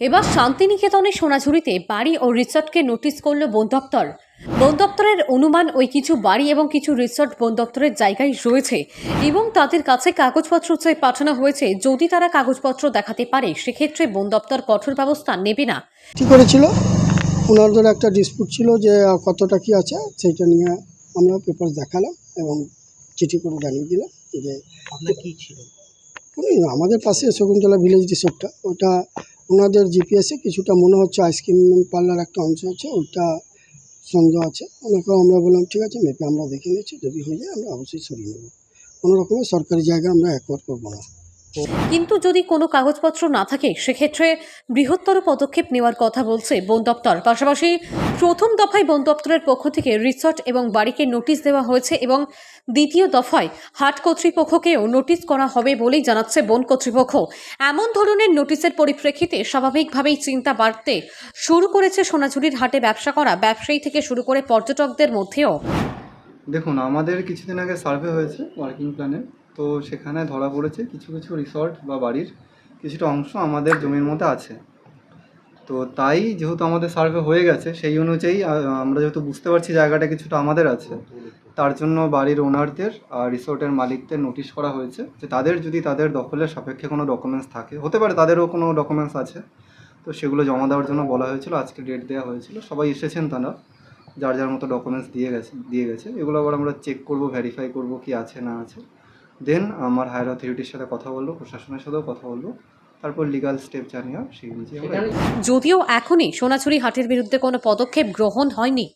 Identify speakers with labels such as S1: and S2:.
S1: এবার শান্তিনিকেতনে সোনাঝুরিতে বাড়ি ও রিসর্টকে নোটিশ করল বন দপ্তর। বন দপ্তরের অনুমান ওই কিছু বাড়ি এবং কিছু রিসর্ট বন দপ্তরের জায়গায় রয়েছে এবং তাদের কাছে কাগজপত্র চেয়ে পাঠানো হয়েছে। যদি তারা কাগজপত্র দেখাতে পারে সেক্ষেত্রে বন দপ্তর কঠোর ব্যবস্থা নেবে না।
S2: কী করেছিল? ওনাদের একটা ডিসপুট ছিল যে কতটা কি আছে সেটা নিয়ে আমরা পেপার দেখালাম এবং চিঠি করে জানিয়ে দিলাম যে
S3: আপনার কী ছিল?
S2: আমাদের পাশে শকুন্তলা ভিলেজ রিসোর্টটা ওটা ওনাদের জিপিএসে কিছুটা মনে হচ্ছে আইসক্রিম পার্লার একটা অংশ আছে, ওইটা সন্দেহ আছে। ওনাকেও আমরা বললাম, ঠিক আছে মেপে আমরা দেখে নিচ্ছি, যদি হয়ে যায় আমরা অবশ্যই সরিয়ে নেব। কোনো রকমের সরকারি জায়গা আমরা অ্যাকোয়ার করব না।
S1: কিন্তু যদি কোনো কাগজপত্র না থাকে, সেক্ষেত্রে বৃহত্তর পদক্ষেপ নেওয়ার কথা বলছে বন দপ্তর। পাশাপাশি প্রথম দফায় বন দপ্তরের পক্ষ থেকে রিসর্ট এবং বাড়িকে নোটিশ দেওয়া হয়েছে এবং দ্বিতীয় দফায় হাট কর্তৃপক্ষকেও নোটিশ করা হবে বলেই জানাচ্ছে বন কর্তৃপক্ষ। এমন ধরনের নোটিশের পরিপ্রেক্ষিতে স্বাভাবিকভাবেই চিন্তা বাড়তে শুরু করেছে সোনাঝুরির হাটে ব্যবসা করা ব্যবসায়ী থেকে শুরু করে পর্যটকদের মধ্যেও।
S4: দেখুন, আমাদের কিছুদিন আগে সার্ভে হয়েছে ওয়ার্কিং প্ল্যানে তো সেখানে ধরা পড়েছে কিছু কিছু রিসর্ট বা বাড়ির, কিছুটা অংশ আমাদের জমির মধ্যে আছে। তো তাই যেহেতু আমাদের সার্ভে হয়ে গেছে, সেই অনুযায়ী আমরা যেহেতু বুঝতে পারছি জায়গাটা কিছুটা আমাদের আছে, তার জন্য বাড়ির ওনারদের আর রিসোর্টের মালিকদের নোটিশ করা হয়েছে যে তাদের যদি তাদের দখলের সাপেক্ষে কোনো ডকুমেন্টস থাকে, হতে পারে তাদেরও কোনো ডকুমেন্টস আছে, তো সেগুলো জমা দেওয়ার জন্য বলা হয়েছিল, আজকে ডেট দেওয়া হয়েছিল, সবাই এসেছেন তারা, যার যার মতো ডকুমেন্টস দিয়ে গেছে দিয়ে গেছে, এগুলো আবার আমরা চেক করব ভেরিফাই করব কি আছে না আছে। দেন আমার হায়ার অথরিটির সাথে কথা বলব প্রশাসনের সাথেও কথা বলব তারপর লিগাল স্টেপ জানিয়ে সেই অনুযায়ী
S1: যদিও এখনই সোনাছুরি হাটের বিরুদ্ধে কোনো পদক্ষেপ গ্রহণ হয়নি।